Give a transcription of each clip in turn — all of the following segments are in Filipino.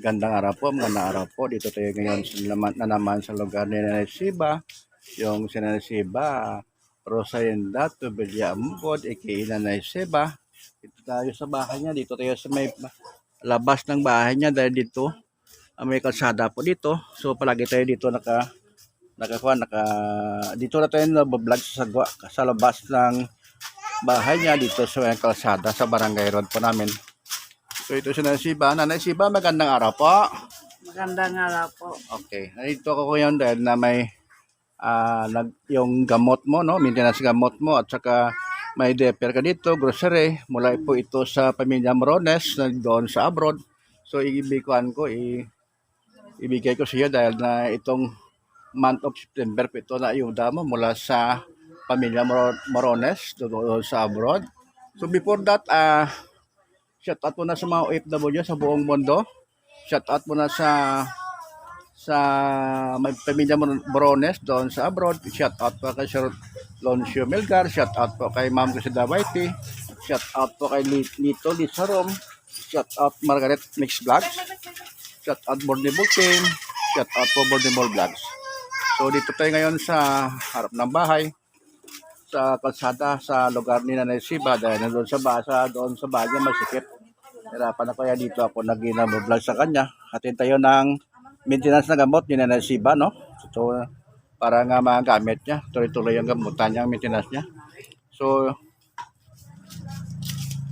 Gandang araw po, magandang araw po. Dito tayo ngayon na naman sa lugar ni Nanay Siba. Yung si Nanay Siba, Rosenda Tubelia Ambod, aka Nanay Siba. Dito tayo sa bahay niya. Dito tayo sa may labas ng bahay niya dahil dito ah, may kalsada po dito. So palagi tayo dito naka nakakuha naka dito na tayo nabablog sa sagwa sa labas ng bahay niya dito sa kalsada sa barangay road po namin. So ito si Nanay Siba. Nanay Siba, magandang araw po. Magandang araw po. Okay. Nandito ako ngayon dahil na may ah, nag, yung gamot mo, no? Maintenance gamot mo at saka may deper ka dito, grocery. Mula po ito sa pamilya Morones na doon sa abroad. So ibigkuhan ko, i, ibigay ko sa iyo dahil na itong month of September po ito na ayuda mo mula sa pamilya Moro- Morones doon sa abroad. So before that, ah shout out mo na sa mga OFW sa buong mundo. Shout out mo na sa sa may pamilya Mor- Morones doon sa abroad. Shout out po kay Sir Loncio Melgar. Shout out po kay Ma'am Crisida Whitey. Shout out po kay Li- Lito Lizarom. Shout out Margaret Mix Vlogs. Shout out Bornable Team. Shout out po Bornable Vlogs. So dito tayo ngayon sa harap ng bahay sa kalsada sa lugar ni Nanay Siba dahil nandun sa basa doon sa niya masikip. Hirapan na kaya dito ako nag-vlog sa kanya. Atin tayo ng maintenance na gamot ni Nanay Siba, no? So, para nga magamit niya. Tuloy-tuloy ang gamutan niya, ang maintenance niya. So,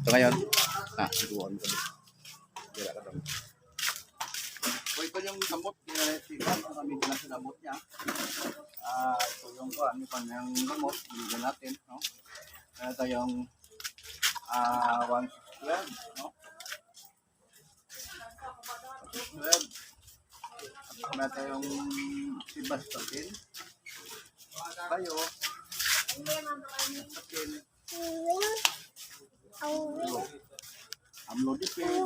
ito ngayon. Ah, iguan ko. Tira ka ito yung gamot ni Nanay Siba. Ang maintenance na gamot niya. Ah, ito yung ko, ano pa yung gamot, bigyan natin, no? Kaya tayong ah 112, no? 112. At meron tayong Sibastatin. Tayo. Sibastatin. Amlodipin.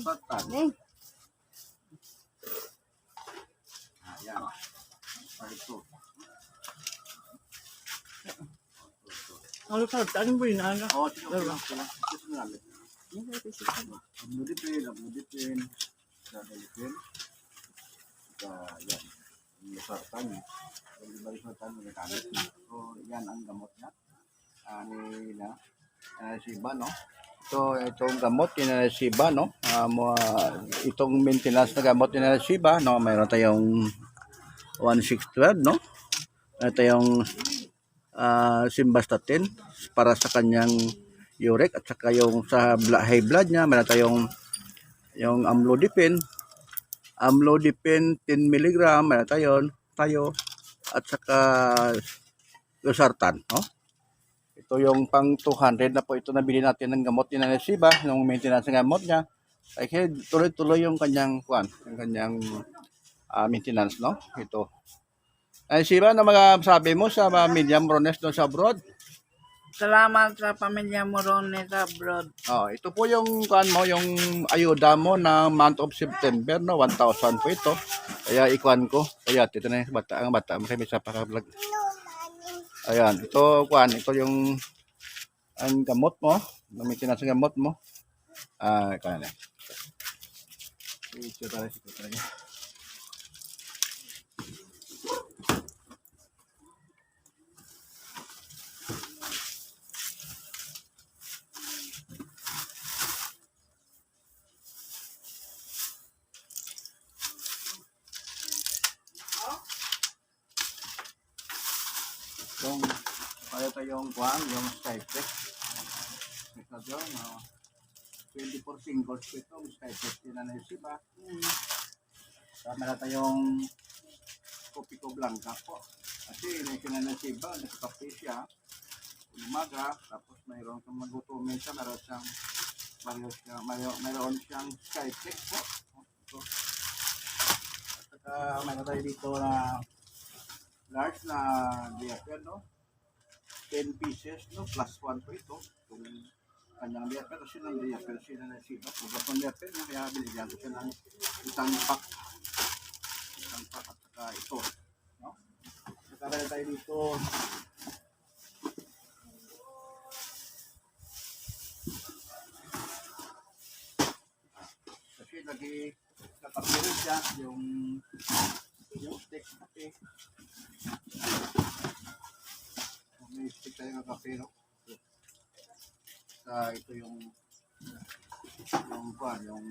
Satan. Ayan. Ah, ito. Ano sa taan mo yun, ano? Oh, sino ko lang. Sino nga lang. Amlodipin, amlodipin. Amlodipin. Sa, yan. Yung sartan. Yung iba yung sartan yung nagamit na. So, yan ang gamot niya. Ah, ni na. Uh, si Iba, no? So, itong gamot ni Siba, no? Ah, mo, ah, itong maintenance na gamot ni Siba, no? Mayroon tayong 1612, no? Mayroon tayong ah, simvastatin para sa kanyang uric at saka yung sa high blood niya, meron tayong yung amlodipine, amlodipine 10 mg, meron tayo, tayo at saka losartan, no? Ito yung pang 200 na po ito nabili natin ng gamot ni Nanay Siba, yung maintenance ng gamot niya. Ay tuloy-tuloy yung kanyang kuan, yung kanyang ah, maintenance, no? Ito. Ay Siba, na masabi mo sa mga medium Rones doon sa abroad? Salamat sa pamilya Morones sa abroad. Oh, ito po yung kuan mo, yung ayuda mo na month of September, no? 1,000 po ito. Kaya ikuan ko. Kaya ito na yung bata, ang bata. May sa paka-vlog. Ayan, ito kuan, ito yung ang gamot mo, maintenance ng gamot mo. Ah, kaya na. Ito talaga, ito talaga. Yung kaya tayong kuhan, yung Skypex. Ito yung uh, 24 singles po ito, Skypex din na naisip ha. Tama na tayong kopi ko blanca po. Kasi may kinanaisip ba, nagkape siya. Umaga, tapos mayroon kang magutumin siya, meron siyang mayroon siyang, mayroon, mayroon siyang Skypex po. Ito. At saka mayroon tayo dito na large na diaper, no? 10 pieces, no? Plus 1 po ito. Kung kanyang diaper, kasi ng diaper siya na nasiba. Kung ba pang diaper, no? kaya binigyan ko siya ng isang pack. Isang pack at saka ito. No? Meron tayo dito. Kasi lagi yung yung stick kape. May stick tayo ng kape, no? Sa ito yung yung kwan, yung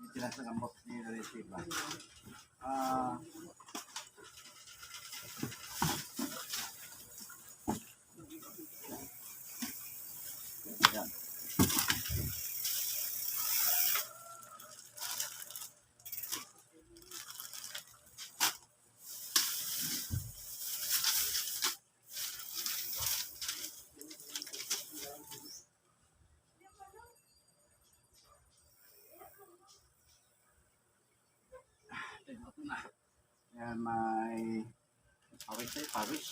yung tinasangamot ni Reciba. Ah. Ito na. Yan, may pawis tayo, pawis.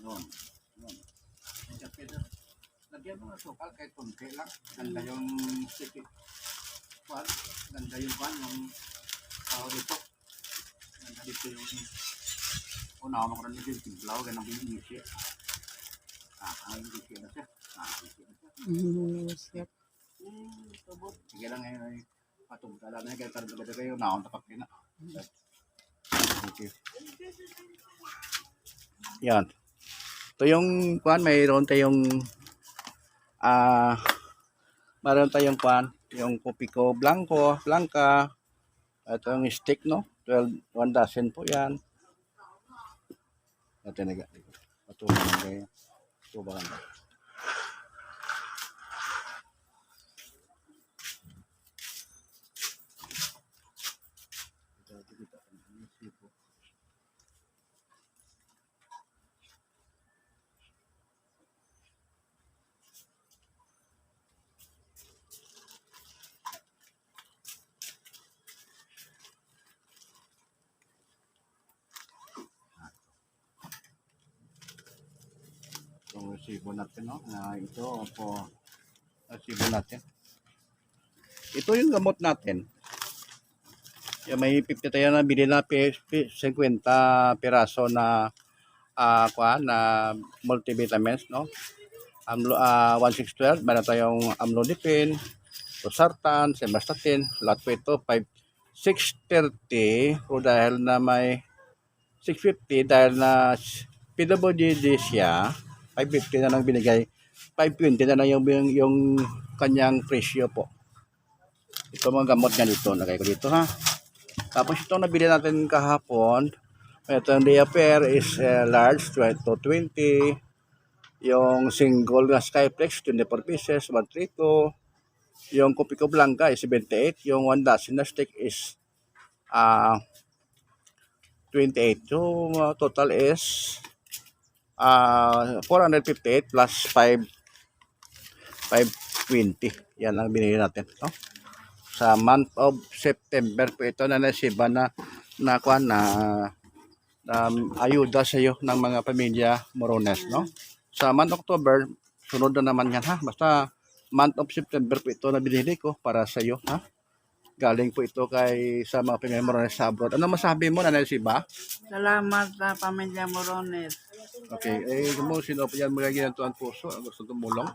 Yun. Yun. Medyo pwede. Lagyan mo ng sukal kahit kunti lang. Ganda yung sticky. Kwan. Ganda yung kwan, yung tawag dito. Ganda dito yung una ko rin dito yung tiblaw, ganang yung isi. Ah, ang isi na siya. Ah, isi na siya. Hmm, tubot. Sige lang ngayon ay patungkala na kaya tarong tagad kayo naon tapak na. Okay. Yan. Ito yung kuan mayroon tayong ah mayroon tayong kuan yung Copico Blanco, Blanca. Ito yung stick no. 12 one dozen po yan. Ito na Patuloy na kayo. Ito ba Itong resibo natin, no? Na ito po resibo natin. Ito yung gamot natin. Yung may 50 tayo na bili na pi- pi- 50 piraso na ah kuan na multivitamins, no? Amlo ah 1612, meron tayong amlodipine, losartan, simvastatin, lahat po ito 5 630 o dahil na may 650 dahil na PWD siya 550 na lang binigay. 520 na lang yung, yung, yung kanyang presyo po. Ito mga gamot nga dito lagay ko dito ha? Tapos ito nabili natin kahapon ito yung Diaper is uh, large 20 to 20 yung single na Skyflex 24 pieces 132 yung Copico Blanca is 78 yung 1 dozen na stick is ah 28 so uh, total is ah 458 plus 5 520 yan ang binili natin no? sa month of September po ito na nasiba na na kuan na na ayuda sa iyo ng mga pamilya Morones no? Sa month October sunod na naman yan ha? Basta month of September po ito na binili ko para sa iyo ha galing po ito kay sa mga pamilya Morones sa abroad ano masabi mo na nasiba Salamat sa pamilya Morones. Okay, eh, mo sino pa yan mga ginantuan puso, ang gusto tumulong.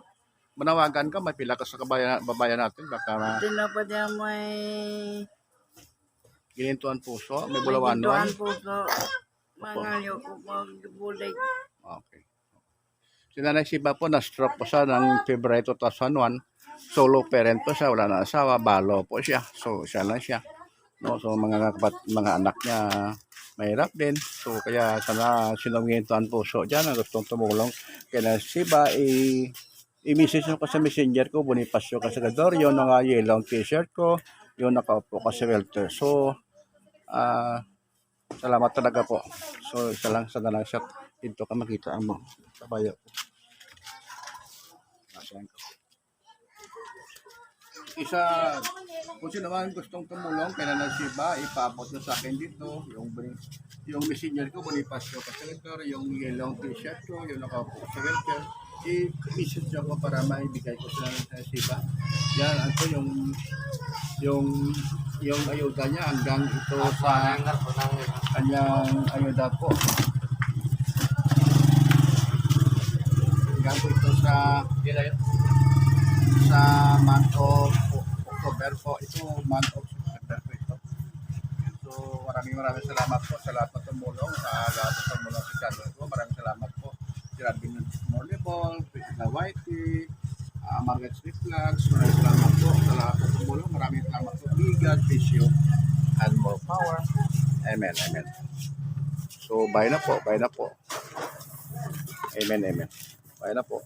Manawagan ka, may pila ka sa kabayan, babayan natin, baka ma- Sino pa dyan may ginantuan puso, may Tuan bulawanon. puso. Mga yuko magbulig. Okay. Si Nanay Siba po, na-stroke po siya ng February 2001. Solo parent po siya, wala na asawa, balo po siya. So, siya lang siya. No, so mga kapat, mga anak niya mahirap din. So kaya sana sinungintuan puso dyan ang gustong tumulong. Kaya Siba, i i-message ko sa messenger ko, Bonifacio Casagador, yun ang uh, yellow t-shirt ko, yun nakaupo ka sa welter. So, ah, salamat talaga po. So, isa lang sa dalang shot. Dito ka makita mo. Kabayo ko. Ko. Isa, kung sino naman gustong tumulong, kaya na si Ba, ipaabot nyo sa akin dito. Yung, yung messenger ko, Bonifacio Casagador, yung yellow t-shirt ko, yung nakaupo sa welter. I-message nyo ko para maibigay ko sa, sa Siba. Yan, ito yung yung yung ayuda niya hanggang ito sa kanyang ayuda po. Hanggang po ito sa sa month of October po. Ito month of So maraming maraming salamat po sa lahat ng tumulong, sa lahat ng tumulong sa channel ko. Maraming salamat po. Si Robin Mornibol, Priscilla Whitey, uh, Margaret Smith Vlogs. Maraming salamat po sa lahat ng tumulong. Maraming salamat po. Bless you, and more power. Amen, amen. So, bye na po, bye na po. Amen, amen. Bye na po.